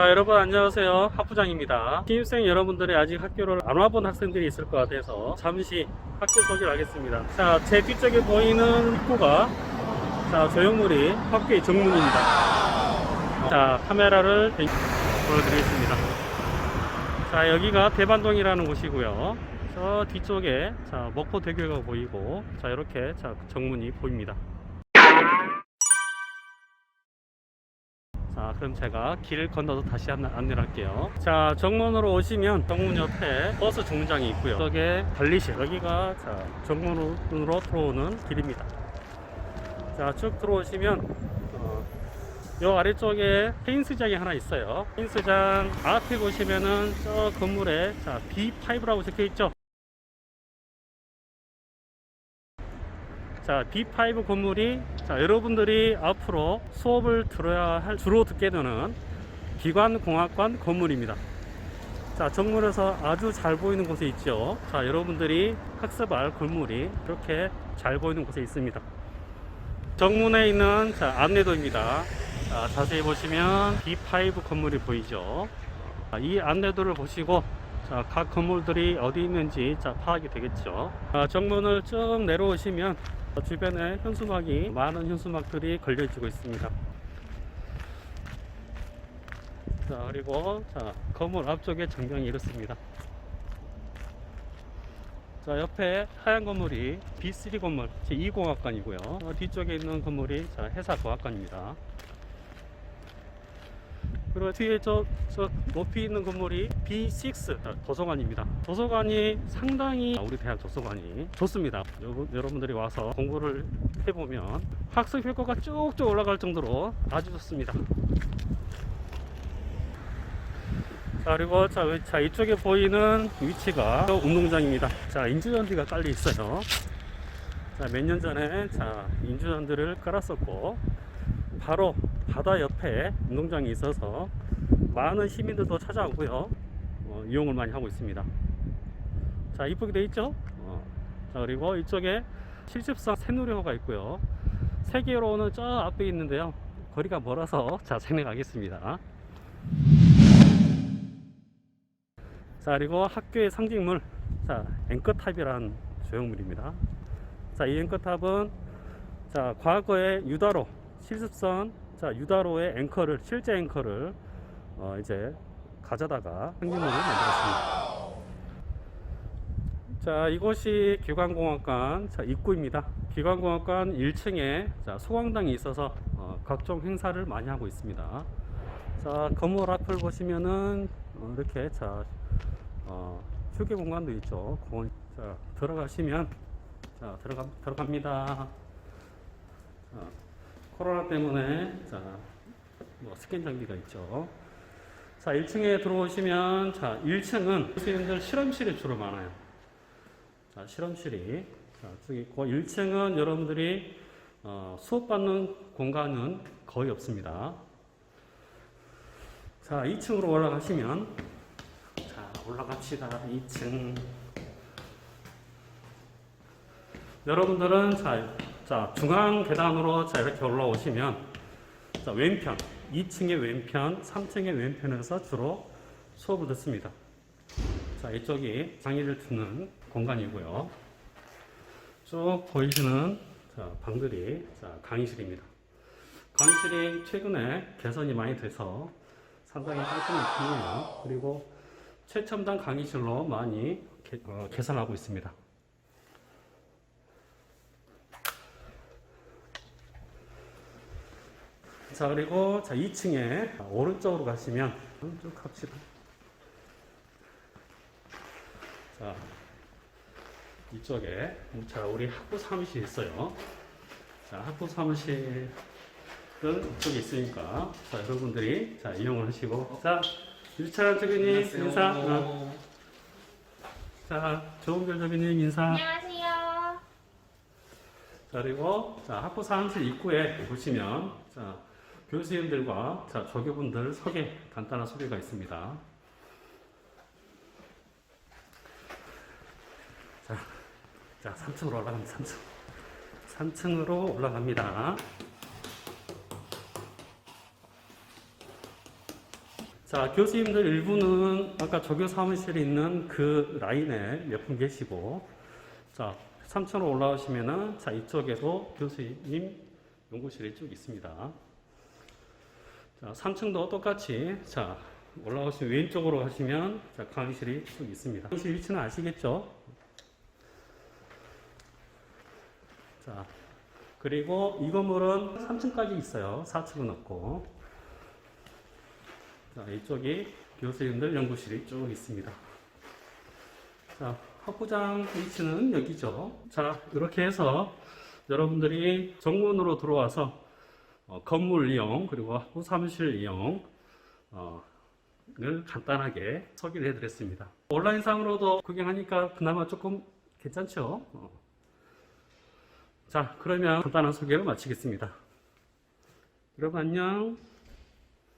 자 여러분 안녕하세요. 학부장입니다. 신입생 여러분들이 아직 학교를 안 와본 학생들이 있을 것 같아서 잠시 학교 소개를 하겠습니다. 자 제 뒤쪽에 보이는 입구가 자 조형물이 학교의 정문입니다. 자 카메라를 대- 보여드리겠습니다. 자 여기가 대반동이라는 곳이고요. 저 뒤쪽에 자 목포대교가 보이고 자 이렇게 자 정문이 보입니다 자 그럼 제가 길을 건너서 다시 안- 안내를 할게요. 자 정문으로 오시면 정문 옆에 버스 정류장이 있고요. 저게 관리실. 여기가 자 정문으로 들어오는 길입니다. 자 쭉 들어오시면 어, 요 아래쪽에 페인스장이 하나 있어요. 페인스장 앞에 보시면은 저 건물에 자 B5라고 적혀 있죠 자, B5 건물이 자, 여러분들이 앞으로 수업을 들어야 할 주로 듣게 되는 기관공학관 건물입니다. 자, 정문에서 아주 잘 보이는 곳에 있죠. 자, 여러분들이 학습할 건물이 이렇게 잘 보이는 곳에 있습니다. 정문에 있는 자, 안내도입니다. 자, 자세히 보시면 B5 건물이 보이죠. 자, 이 안내도를 보시고 자, 각 건물들이 어디 있는지 자, 파악이 되겠죠. 아, 정문을 쭉 내려오시면 주변에 현수막이 많은 현수막들이 걸려지고 있습니다. 자 그리고 자 건물 앞쪽에 전경이 이렇습니다. 자 옆에 하얀 건물이 B3 건물 제2공학관이고요. 어, 뒤쪽에 있는 건물이 자 해사공학관입니다. 그리고 뒤에 저, 저 높이 있는 건물이 B6 자, 도서관입니다. 도서관이 상당히 우리 대학 도서관이 좋습니다. 여, 여러분들이 와서 공부를 해보면 학습 효과가 쭉쭉 올라갈 정도로 아주 좋습니다. 자 그리고 자, 위- 자 이쪽에 보이는 위치가 운동장입니다. 자 인조잔디가 깔려 있어요. 자 몇 년 전에 자 인조잔디를 깔았었고 바로 바다 옆에 운동장이 있어서 많은 시민들도 찾아오고요. 어, 이용을 많이 하고 있습니다. 자, 이쁘게 돼 있죠? 어, 자, 그리고 이쪽에 실습상 새누리호가 있고요. 세계로는 저 앞에 있는데요. 거리가 멀어서 자, 생략하겠습니다. 자, 그리고 학교의 상징물, 자, 앵커탑이라는 조형물입니다. 자, 이 앵커탑은 자, 과거에 유다로 실습선 자 유다로의 앵커를 실제 앵커를 어, 이제 가져다가 상징물을 만들었습니다. 자 이곳이 기관공학관 자 입구입니다. 기관공학관 1층에 자 소강당이 있어서 어, 각종 행사를 많이 하고 있습니다. 자 건물 앞을 보시면은 어, 이렇게 자 어, 휴게 공간도 있죠. 공원 자 들어가시면 자 들어가 들어갑니다. 자, 코로나 때문에 자, 뭐 스캔 장비가 있죠. 자, 1층에 들어오시면 자, 1층은 교수님들 실험실이 주로 많아요. 자, 실험실이 자, 저기 있고 1층은 여러분들이 어, 수업 받는 공간은 거의 없습니다. 자, 2층으로 올라가시면 자, 올라갑시다. 2층. 여러분들은 자, 자, 중앙 계단으로 자, 이렇게 올라오시면 자, 왼편, 2층의 왼편, 3층의 왼편에서 주로 수업을 듣습니다. 자, 이쪽이 강의를 듣는 공간이고요. 쭉 보이시는 자, 방들이 자, 강의실입니다. 강의실이 최근에 개선이 많이 돼서 상당히 깔끔한 편이에요. 그리고 최첨단 강의실로 많이 개, 어, 개선하고 있습니다. 자 그리고 자 2층에 오른쪽으로 가시면 쭉 갑시다. 자 이쪽에 자 우리 학부 사무실 있어요. 자 학부 사무실은 이쪽에 있으니까 자 여러분들이 자 이용을 하시고 자 유찬 대표님 인사. 어. 자 조은별 대표님 인사. 안녕하세요. 자, 그리고 자, 학부 사무실 입구에 보시면 자, 교수님들과 자, 조교분들 소개 간단한 소개가 있습니다. 자, 자 3층으로 올라갑니다. 3층. 3층으로 올라갑니다. 자, 교수님들 일부는 아까 조교 사무실에 있는 그 라인에 몇 분 계시고, 자, 3층으로 올라오시면은, 자, 이쪽에도 교수님 연구실이 쭉 있습니다. 자, 3층도 똑같이, 자, 올라오시면 왼쪽으로 가시면, 자, 강의실이 쭉 있습니다. 강의실 위치는 아시겠죠? 자, 그리고 이 건물은 3층까지 있어요. 4층은 없고. 자, 이쪽이 교수님들 연구실이 쭉 있습니다. 자, 학부장 위치는 여기죠. 자, 이렇게 해서 여러분들이 정문으로 들어와서 어, 건물 이용 그리고 사무실 이용 어, 을 간단하게 소개를 해드렸습니다. 온라인상으로도 구경하니까 그나마 조금 괜찮죠? 어. 자, 그러면 간단한 소개를 마치겠습니다. 여러분 안녕.